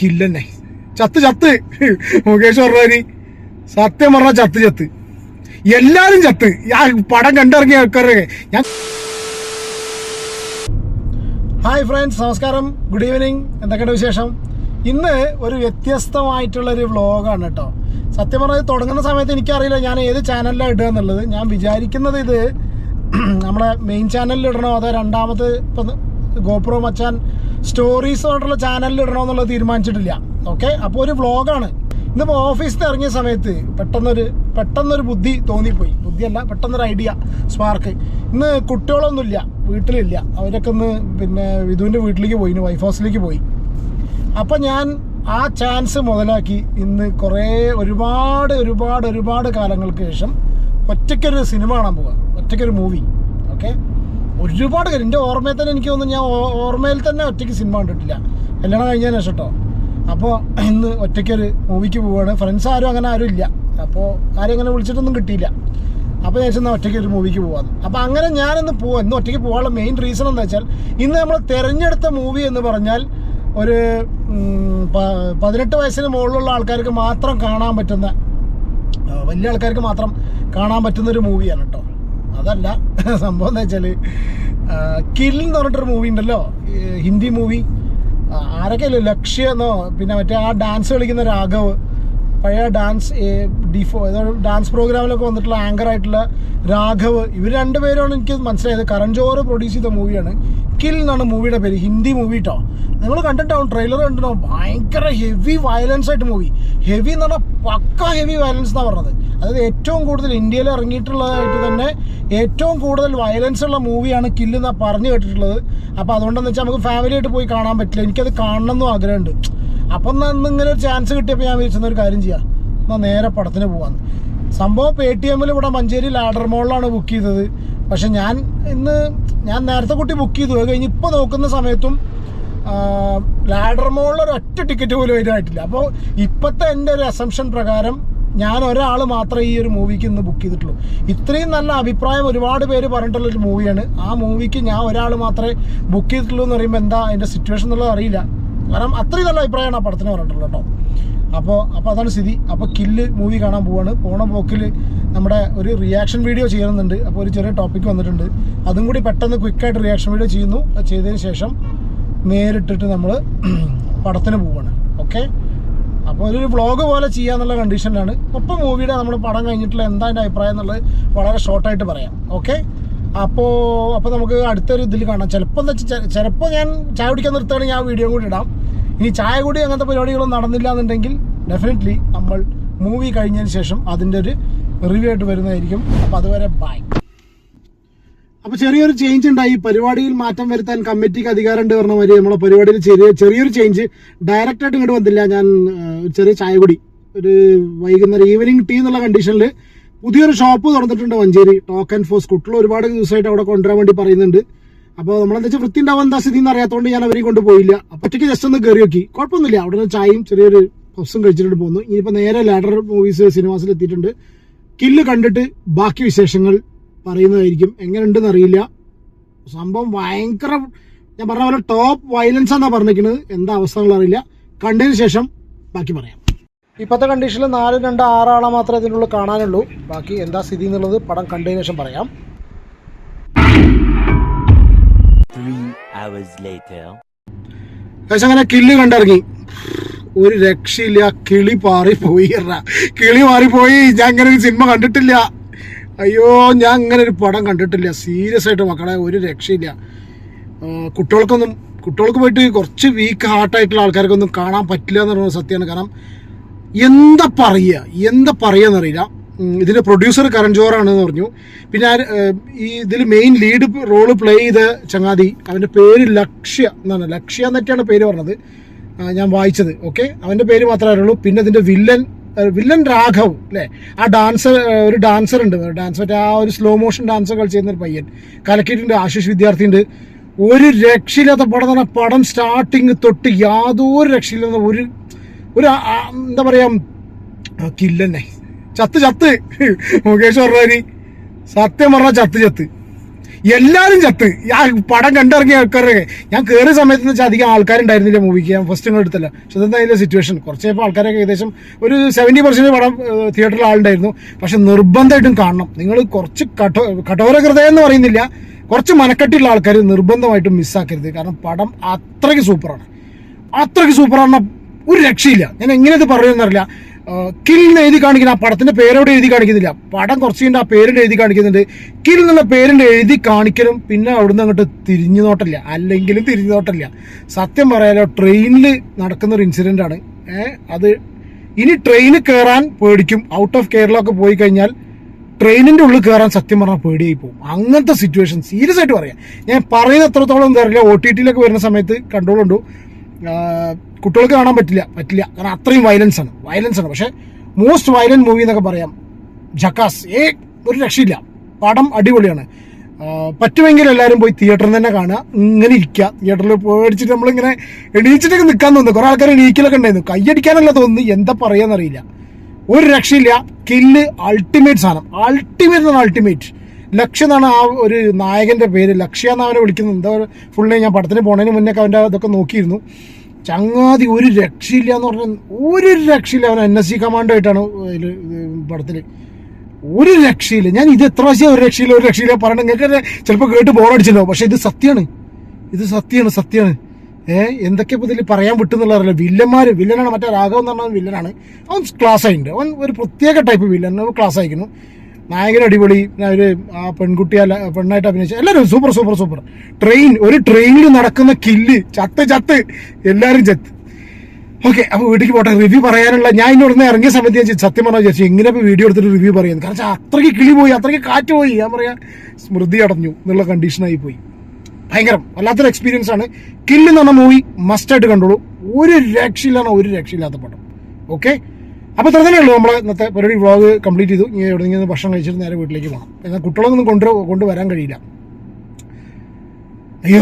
കില്ലന്നെ. ചത്ത് ചത്ത്. മുകേഷ് പറഞ്ഞാൽ സത്യം പറഞ്ഞ ചത്ത് ചത്ത്. എല്ലാരും ചത്ത്. ആ പടം കണ്ടിറങ്ങിയ ആൾക്കാരൊക്കെ. ഞാൻ ഹായ് ഫ്രണ്ട്സ് നമസ്കാരം. ഗുഡ് ഈവനിങ് എന്തൊക്കെയുണ്ട് വിശേഷം? ഇന്ന് ഒരു വ്യത്യസ്തമായിട്ടുള്ള ഒരു വ്ളോഗാണ് കേട്ടോ. സത്യം പറഞ്ഞത് തുടങ്ങുന്ന സമയത്ത് എനിക്കറിയില്ല ഞാൻ ഏത് ചാനലിലാണ് ഇടുക എന്നുള്ളത്. ഞാൻ വിചാരിക്കുന്നത് ഇത് നമ്മളെ മെയിൻ ചാനലിൽ ഇടണോ? അതോ രണ്ടാമത് ഇപ്പം ഗോപ്രോ മച്ചാൻ സ്റ്റോറീസ് പറഞ്ഞിട്ടുള്ള ചാനലിൽ ഇടണമെന്നുള്ളത് തീരുമാനിച്ചിട്ടില്ല. ഓക്കെ അപ്പോൾ ഒരു വ്ളോഗാണ് ഇന്നിപ്പോൾ ഓഫീസിൽ നിന്ന് ഇറങ്ങിയ സമയത്ത് പെട്ടെന്നൊരു പെട്ടെന്നൊരു ബുദ്ധി തോന്നിപ്പോയി. ബുദ്ധിയല്ല പെട്ടെന്നൊരു ഐഡിയ സ്പാർക്ക് ഇന്ന് കുട്ടികളൊന്നുമില്ല വീട്ടിലില്ല. അവരൊക്കെ ഒന്ന് പിന്നെ വിധുവിന്റെ വീട്ടിലേക്ക് പോയി വൈഫ് ഹൗസിലേക്ക് പോയി. അപ്പം ഞാൻ ആ ചാൻസ് മുതലാക്കി ഇന്ന് കുറേ ഒരുപാട് ഒരുപാട് ഒരുപാട് കാലങ്ങൾക്ക് ശേഷം ഒറ്റയ്ക്കൊരു സിനിമ കാണാൻ പോവുക ഒറ്റയ്ക്കൊരു മൂവി ഓക്കെ ഒരുപാട് കാര്യം. എന്റെ ഓർമ്മയിൽ തന്നെ എനിക്ക് തോന്നുന്നു ഞാൻ ഓർമ്മയിൽ തന്നെ ഒറ്റയ്ക്ക് സിനിമ കണ്ടിട്ടില്ല. കല്യാണം കഴിഞ്ഞതിന് ശേഷം കേട്ടോ അപ്പോൾ ഇന്ന് ഒറ്റയ്ക്കൊരു മൂവിക്ക് പോവുകയാണ് ഫ്രണ്ട്സ് ആരും അങ്ങനെ ആരും ഇല്ല. അപ്പോൾ ആരും അങ്ങനെ വിളിച്ചിട്ടൊന്നും കിട്ടിയില്ല. അപ്പോൾ ഞാൻ ചെന്നാൽ ഒറ്റയ്ക്ക് ഒരു മൂവിക്ക് പോകാമെന്ന് അപ്പോൾ അങ്ങനെ ഞാനിന്ന് പോവാം. ഇന്ന് ഒറ്റയ്ക്ക് പോകാനുള്ള മെയിൻ റീസൺ എന്താ വെച്ചാൽ ഇന്ന് നമ്മൾ തിരഞ്ഞെടുത്ത മൂവി എന്ന് പറഞ്ഞാൽ ഒരു പതിനെട്ട് വയസ്സിന് മുകളിലുള്ള ആൾക്കാർക്ക് മാത്രം കാണാൻ പറ്റുന്ന വലിയ ആൾക്കാർക്ക് മാത്രം കാണാൻ പറ്റുന്ന ഒരു മൂവിയാണ് കേട്ടോ അതല്ല സംഭവം എന്താ വെച്ചാൽ കിൽ എന്ന് പറഞ്ഞിട്ടൊരു മൂവി ഉണ്ടല്ലോ ഹിന്ദി മൂവി ആരൊക്കെയല്ലോ? ലക്ഷ്യ എന്നോ പിന്നെ മറ്റേ ആ ഡാൻസ് കളിക്കുന്ന രാഘവ് പഴയ ഡാൻസ് ഡിഫോ ഡാൻസ് പ്രോഗ്രാമിലൊക്കെ വന്നിട്ടുള്ള ആങ്കർ ആയിട്ടുള്ള രാഘവ് ഇവർ രണ്ടുപേരാണ് എനിക്ക് മനസ്സിലായത്. കരൺ ജോഹർ പ്രൊഡ്യൂസ് ചെയ്ത മൂവിയാണ് കിൽ എന്നാണ് മൂവിയുടെ പേര് ഹിന്ദി മൂവി കേട്ടോ നിങ്ങൾ കണ്ടിട്ടാവും ട്രെയിലർ കണ്ടിട്ടുണ്ടാവും ഭയങ്കര ഹെവി വയലൻസ് ആയിട്ട് മൂവി ഹെവി എന്ന് പറഞ്ഞാൽ പക്ക ഹെവി വയലൻസ് എന്നാണ് പറഞ്ഞത്. അതായത് ഏറ്റവും കൂടുതൽ ഇന്ത്യയിൽ ഇറങ്ങിയിട്ടുള്ളതായിട്ട് തന്നെ ഏറ്റവും കൂടുതൽ വയലൻസ് ഉള്ള മൂവിയാണ് കില്ല് എന്നാണ് പറഞ്ഞു കേട്ടിട്ടുള്ളത്. അപ്പോൾ അതുകൊണ്ടെന്ന് വെച്ചാൽ നമുക്ക് ഫാമിലി ആയിട്ട് പോയി കാണാൻ പറ്റില്ല. എനിക്കത് കാണണം എന്നും ആഗ്രഹമുണ്ട്. അപ്പം എന്നാ ഇന്ന് ഇങ്ങനെ ഒരു ചാൻസ് കിട്ടിയപ്പോൾ ഞാൻ വിചാരിച്ചെന്ന ഒരു കാര്യം ചെയ്യാം. എന്നാൽ നേരെ പടത്തിന് പോവാന്ന്. സംഭവം പേ ടി എമ്മിൽ ഇവിടെ മഞ്ചേരി ലാഡർ മോളിലാണ് ബുക്ക് ചെയ്തത്. പക്ഷെ ഞാൻ ഇന്ന് ഞാൻ നേരത്തെ കുട്ടി ബുക്ക് ചെയ്തു. അത് കഴിഞ്ഞ് ഇപ്പോൾ നോക്കുന്ന സമയത്തും ലാഡർ മോളിൽ ഒരു ഒറ്റ ടിക്കറ്റ് പോലും വരുമായിട്ടില്ല അപ്പോൾ ഇപ്പോഴത്തെ എന്റെ ഒരു അസംഷൻ പ്രകാരം ഞാൻ ഒരാൾ മാത്രമേ ഈ ഒരു മൂവിക്ക് ഇന്ന് ബുക്ക് ചെയ്തിട്ടുള്ളൂ. ഇത്രയും നല്ല അഭിപ്രായം ഒരുപാട് പേര് പറഞ്ഞിട്ടുള്ള ഒരു മൂവിയാണ് ആ മൂവിക്ക് ഞാൻ ഒരാൾ മാത്രമേ ബുക്ക് ചെയ്തിട്ടുള്ളൂ എന്ന് പറയുമ്പോൾ എന്താ അതിന്റെ സിറ്റുവേഷൻ എന്നുള്ളത് അറിയില്ല. കാരണം അത്രയും നല്ല അഭിപ്രായമാണ് ആ പടത്തിന് പറഞ്ഞിട്ടുള്ളത് കേട്ടോ. അപ്പോൾ അപ്പോൾ അതാണ് സ്ഥിതി. അപ്പോൾ കില്ല് മൂവി കാണാൻ പോവാണ്. പോണ പോക്കിൽ നമ്മുടെ ഒരു റിയാക്ഷൻ വീഡിയോ ചെയ്യുന്നുണ്ട്. അപ്പോൾ ഒരു ചെറിയ ടോപ്പിക് വന്നിട്ടുണ്ട്. അതും കൂടി പെട്ടെന്ന് ക്വിക്കായിട്ട് റിയാക്ഷൻ വീഡിയോ ചെയ്യുന്നു. ചെയ്തതിന് ശേഷം നേരിട്ടിട്ട് നമ്മൾ പടത്തിന് പോവാണ്. ഓക്കെ അപ്പോൾ ഒരു വ്ളോഗ് പോലെ ചെയ്യാന്നുള്ള കണ്ടീഷനിലാണ് ഒപ്പം മൂവിയുടെ നമ്മൾ പടം കഴിഞ്ഞിട്ടുള്ള എന്താ എന്റെ അഭിപ്രായം എന്നുള്ളത് വളരെ ഷോർട്ടായിട്ട് പറയാം. ഓക്കെ അപ്പോൾ അപ്പോൾ നമുക്ക് അടുത്തൊരു ഇതിൽ കാണാം. ചിലപ്പോൾ എന്താ വെച്ചാൽ ചിലപ്പോൾ ഞാൻ ചായ കുടിക്കാൻ നിർത്തുകയാണെങ്കിൽ ആ വീഡിയോ കൂടി ഇടാം. ഇനി ചായ കൂടി അങ്ങനത്തെ പരിപാടികളൊന്നും നടന്നില്ല എന്നുണ്ടെങ്കിൽ ഡെഫിനറ്റ്ലി നമ്മൾ മൂവി കഴിഞ്ഞതിന് ശേഷം അതിന്റെ ഒരു റിവ്യൂ ആയിട്ട് വരുന്നതായിരിക്കും. അപ്പോൾ അതുവരെ ബൈ അപ്പൊ ചെറിയൊരു ചേഞ്ച് ഉണ്ടായി. പരിപാടിയിൽ മാറ്റം വരുത്താൻ കമ്മിറ്റിക്ക് അധികാരമുണ്ട് പറഞ്ഞ മാതിരി നമ്മളെ പരിപാടിയിൽ ചെറിയ ചെറിയൊരു ചേഞ്ച് ഡയറക്റ്റ് ആയിട്ട് ഇങ്ങോട്ട് വന്നില്ല. ഞാൻ ചെറിയ ചായ കുടി ഒരു വൈകുന്നേരം ഈവനിങ് ടീ എന്നുള്ള കണ്ടീഷനിൽ പുതിയൊരു ഷോപ്പ് തുറന്നിട്ടുണ്ട് മഞ്ചേരി. ടോക്ക് ആൻഡ് ഫോസ് കുട്ടികൾ ഒരുപാട് ദിവസമായിട്ട് അവിടെ കൊണ്ടുവരാൻ വേണ്ടി പറയുന്നുണ്ട്. അപ്പോൾ നമ്മളെന്താ വെച്ചാൽ വൃത്തി ഉണ്ടാവാൻ എന്താ സ്ഥിതി എന്ന് അറിയാത്തതുകൊണ്ട് ഞാൻ അവരെയും കൊണ്ടുപോയില്ല അപ്പറ്റയ്ക്ക് ജസ്റ്റ് ഒന്ന് കയറി നോക്കി. കുഴപ്പമൊന്നുമില്ല. അവിടെ നിന്ന് ചായയും ചെറിയൊരു പഫ്സും കഴിച്ചിട്ട് പോകുന്നു ഇനിയിപ്പോൾ നേരെ ലാഡർ മൂവീസ് സിനിമാസിൽ എത്തിയിട്ടുണ്ട്. കില്ല് കണ്ടിട്ട് ബാക്കി വിശേഷങ്ങൾ പറയുന്നതായിരിക്കും. എങ്ങനെയുണ്ടെന്ന് അറിയില്ല. സംഭവം ഭയങ്കര ഞാൻ പറഞ്ഞ പോലെ ടോപ്പ് വയലൻസ് എന്നാ പറഞ്ഞിരിക്കുന്നത്. എന്താ അവസ്ഥകൾ അറിയില്ല. കണ്ടതിന് ശേഷം ബാക്കി പറയാം. ഇപ്പോഴത്തെ കണ്ടീഷനിൽ നാല് രണ്ട് ആറാളെ മാത്രമേ ഇതിനുള്ളിൽ കാണാനുള്ളൂ. ബാക്കി എന്താ സ്ഥിതി എന്നുള്ളത് പടം കണ്ടതിന് ശേഷം പറയാം. അങ്ങനെ കില്ല് കണ്ടിറങ്ങി. ഒരു രക്ഷയില്ല. കിളി പാറിപ്പോയി. കിളി മാറിപ്പോയി. ഞാൻ അങ്ങനെ ഒരു സിനിമ കണ്ടിട്ടില്ല. അയ്യോ ഞാൻ അങ്ങനെ ഒരു പടം കണ്ടിട്ടില്ല. സീരിയസ് ആയിട്ട് മക്കളെ ഒരു രക്ഷയില്ല. കുട്ടികൾക്കൊന്നും കുട്ടികൾക്ക് പോയിട്ട് കുറച്ച് വീക്ക് ഹാർട്ടായിട്ടുള്ള ആൾക്കാർക്കൊന്നും കാണാൻ പറ്റില്ല എന്ന് പറയുന്നത് സത്യമാണ്. കാരണം എന്താ പറയുക? എന്താ പറയുകയെന്നറിയില്ല ഇതിന്റെ പ്രൊഡ്യൂസർ കരൺ ജോറാണെന്ന് പറഞ്ഞു. പിന്നെ ഈ ഇതിൽ മെയിൻ ലീഡ് റോൾ പ്ലേ ചെയ്ത ചങ്ങാതി അവന്റെ പേര് ലക്ഷ്യ എന്നാണ്. ലക്ഷ്യ എന്നൊക്കെയാണ് പേര് പറഞ്ഞത്. ഞാൻ വായിച്ചത്. ഓക്കെ അവന്റെ പേര് മാത്രമേ അറിയുള്ളൂ. പിന്നെ ഇതിന്റെ വില്ലൻ വില്ലൻ രാഘവ് അല്ലേ ആ ഡാൻസർ ഒരു ഡാൻസർ ഉണ്ട്. ഡാൻസ് മറ്റേ ആ ഒരു സ്ലോ മോഷൻ ഡാൻസ് കളിച്ചിരുന്ന ഒരു പയ്യൻ. കലക്കിയിട്ടുണ്ട് ആശിഷ് വിദ്യാർത്ഥി ഉണ്ട് ഒരു രക്ഷയില്ലാത്ത പടം തന്നെ പടം സ്റ്റാർട്ടിങ് തൊട്ട് യാതൊരു രക്ഷയില്ലാത്ത ഒരു ഒരു എന്താ പറയാ കില്ലെന്നെ ചത്ത് ചത്ത്. മുകേഷ് പറഞ്ഞാൽ സത്യം പറഞ്ഞ ചത്ത് ചത്ത്. എല്ലാരും ചത്ത്. ആ പടം കണ്ടിറങ്ങിയ ആൾക്കാരൊക്കെ ഞാൻ കയറിയ സമയത്ത് വെച്ചാൽ അധികം ആൾക്കാരുണ്ടായിരുന്നില്ല മൂവിക്ക്. ഞാൻ ഫസ്റ്റ് ഇങ്ങോട്ട് എടുത്തല്ല. പക്ഷെ അതിന്റെ സിറ്റുവേഷൻ കുറച്ചേ ആൾക്കാരൊക്കെ ഏകദേശം ഒരു സെവന്റി പെർസെന്റ് പടം തിയേറ്ററിൽ ആളുണ്ടായിരുന്നു. പക്ഷെ നിർബന്ധമായിട്ടും കാണണം. നിങ്ങൾ കുറച്ച് കഠോ കഠോര ഹൃദയം എന്ന് പറയുന്നില്ല കുറച്ച് മനക്കെട്ടിയുള്ള ആൾക്കാർ നിർബന്ധമായിട്ടും മിസ്സാക്കരുത് കാരണം പടം അത്രയ്ക്ക് സൂപ്പറാണ് അത്രയ്ക്ക് സൂപ്പറാണ് ഒരു രക്ഷയില്ല. ഞാൻ എങ്ങനെ ഇത് പറയുമെന്നറിയില്ല കിൽ എന്ന് എഴുതി കാണിക്കുന്ന ആ പടത്തിന്റെ പേരോട് എഴുതി കാണിക്കുന്നില്ല. പടം കുറച്ച് കഴിഞ്ഞാൽ ആ പേരിന്റെ എഴുതി കാണിക്കുന്നുണ്ട്. കിൽ എന്നുള്ള പേരിന്റെ എഴുതി കാണിക്കലും പിന്നെ അവിടുന്ന് അങ്ങോട്ട് തിരിഞ്ഞു നോട്ടില്ല. അല്ലെങ്കിലും തിരിഞ്ഞു നോട്ടില്ല. സത്യം പറയാലോ ട്രെയിനിൽ നടക്കുന്ന ഒരു ഇൻസിഡന്റ് ആണ്. അത് ഇനി ട്രെയിനിൽ കയറാൻ പേടിക്കും. ഔട്ട് ഓഫ് കേരള ഒക്കെ പോയി കഴിഞ്ഞാൽ ട്രെയിനിന്റെ ഉള്ളിൽ കയറാൻ സത്യം പറഞ്ഞാൽ പേടിയായി പോകും. അങ്ങനത്തെ സിറ്റുവേഷൻ സീരിയസ് ആയിട്ട് പറയാം. ഞാൻ പറയുന്ന എത്രത്തോളം എന്താ അറിയില്ല. ഒ ടി ടിയിലൊക്കെ വരുന്ന സമയത്ത് കൺട്രോൾ ഉണ്ടു? കുട്ടികൾക്ക് കാണാൻ പറ്റില്ല പറ്റില്ല. കാരണം അത്രയും വയലൻസ് ആണ്. വയലൻസ് ആണ്. പക്ഷേ മോസ്റ്റ് വയലന്റ് മൂവി എന്നൊക്കെ പറയാം. ജക്കാസ് ഏ ഒരു രക്ഷയില്ല. പടം അടിപൊളിയാണ്. പറ്റുമെങ്കിൽ എല്ലാവരും പോയി തിയേറ്ററിൽ തന്നെ കാണുക. ഇങ്ങനെ ഇരിക്കുക. തിയേറ്ററിൽ പേടിച്ചിട്ട് നമ്മളിങ്ങനെ എണീച്ചിട്ടൊക്കെ നിൽക്കാൻ തോന്നുന്നു. കുറെ ആൾക്കാർ എണീക്കലൊക്കെ ഉണ്ടായിരുന്നു. കൈയടിക്കാനല്ല തോന്നുന്നു. എന്താ പറയാന്നറിയില്ല. ഒരു രക്ഷയില്ല. കില്ല് അൾട്ടിമേറ്റ് സാധനം. അൾട്ടിമേറ്റ് എന്നാണ് അൾട്ടിമേറ്റ് ലക്ഷ്യ എന്നാണ് ആ ഒരു നായകന്റെ പേര്. ലക്ഷ്യ എന്നാണ് അവനെ വിളിക്കുന്നത്. എന്താ ഫുൾ ഞാൻ പടത്തിന് പോണതിന് മുന്നേ അവന്റെ അതൊക്കെ നോക്കിയിരുന്നു. ചങ്ങാതി ഒരു രക്ഷയില്ല എന്ന് പറഞ്ഞാൽ ഒരു രക്ഷയില്ല. അവൻ എൻ എസ് സി കമാൻഡോ ആയിട്ടാണ് പടത്തിൽ ഒരു രക്ഷയില്ല. ഞാൻ ഇത് എത്ര പ്രാവശ്യം ഒരു രക്ഷയില്ല ഒരു രക്ഷയില്ല പറയണ നിങ്ങൾക്ക് ചിലപ്പോൾ കേട്ട് ബോറടിച്ചല്ലോ പക്ഷേ ഇത് സത്യമാണ് ഇത് സത്യമാണ് സത്യമാണ് ഏഹ് എന്തൊക്കെ ഇപ്പോൾ ഇതിൽ പറയാൻ വിട്ടുന്നുള്ള അറിയില്ല വില്ലന്മാര് വില്ലനാണ്. മറ്റേ രാഘവൻ എന്ന് പറഞ്ഞ വില്ലനാണ്. അവൻ ക്ലാസ് ആയിട്ടുണ്ട്. അവൻ ഒരു പ്രത്യേക ടൈപ്പ് വില്ലൻ ക്ലാസ് അയക്കുന്നു നായകൻ അടിപൊളി. ഒരു ആ പെൺകുട്ടി അല്ല പെണ്ണായിട്ട് അഭിനയിച്ചു എല്ലാവരും സൂപ്പർ സൂപ്പർ സൂപ്പർ. ട്രെയിൻ ഒരു ട്രെയിനിൽ നടക്കുന്ന കില്ല് ചത്ത് ചത്ത്. എല്ലാവരും ചത്ത്. ഓക്കെ അപ്പൊ വീട്ടിലേക്ക് പോട്ടെ. റിവ്യൂ പറയാനുള്ള ഞാൻ ഇന്ന് ഉടനെ ഇറങ്ങിയ സമയത്ത് ഞാൻ സത്യം പറഞ്ഞാൽ വിചാരിച്ചു ഇപ്പൊ വീഡിയോ എടുത്തിട്ട് റിവ്യൂ പറയുന്നത് കാരണം അത്രയ്ക്ക് കിളി പോയി അത്രയ്ക്ക് കാറ്റ് പോയി. ഞാൻ പറയാ സ്മൃതി അടഞ്ഞു എന്നുള്ള കണ്ടീഷനായി പോയി. ഭയങ്കരം. വല്ലാത്തൊരു എക്സ്പീരിയൻസ് ആണ്. കില്ല് എന്ന് പറഞ്ഞ മൂവി മസ്റ്റായിട്ട് കണ്ടോളൂ. ഒരു രക്ഷയില്ലാന്ന ഒരു രക്ഷയില്ലാത്ത പടം. ഓക്കെ അപ്പോൾ ഇത്ര തന്നെയുള്ളൂ നമ്മളെ ഇന്നത്തെ പരിപാടി വ്ളോഗ് കംപ്ലീറ്റ് ചെയ്തു. ഇനി നിന്ന് ഭക്ഷണം കഴിച്ചിട്ട് നേരെ വീട്ടിലേക്ക് പോകണം എന്നാൽ കുട്ടികളൊന്നും കൊണ്ട് കൊണ്ടുവരാൻ കഴിയില്ല. അയ്യോ!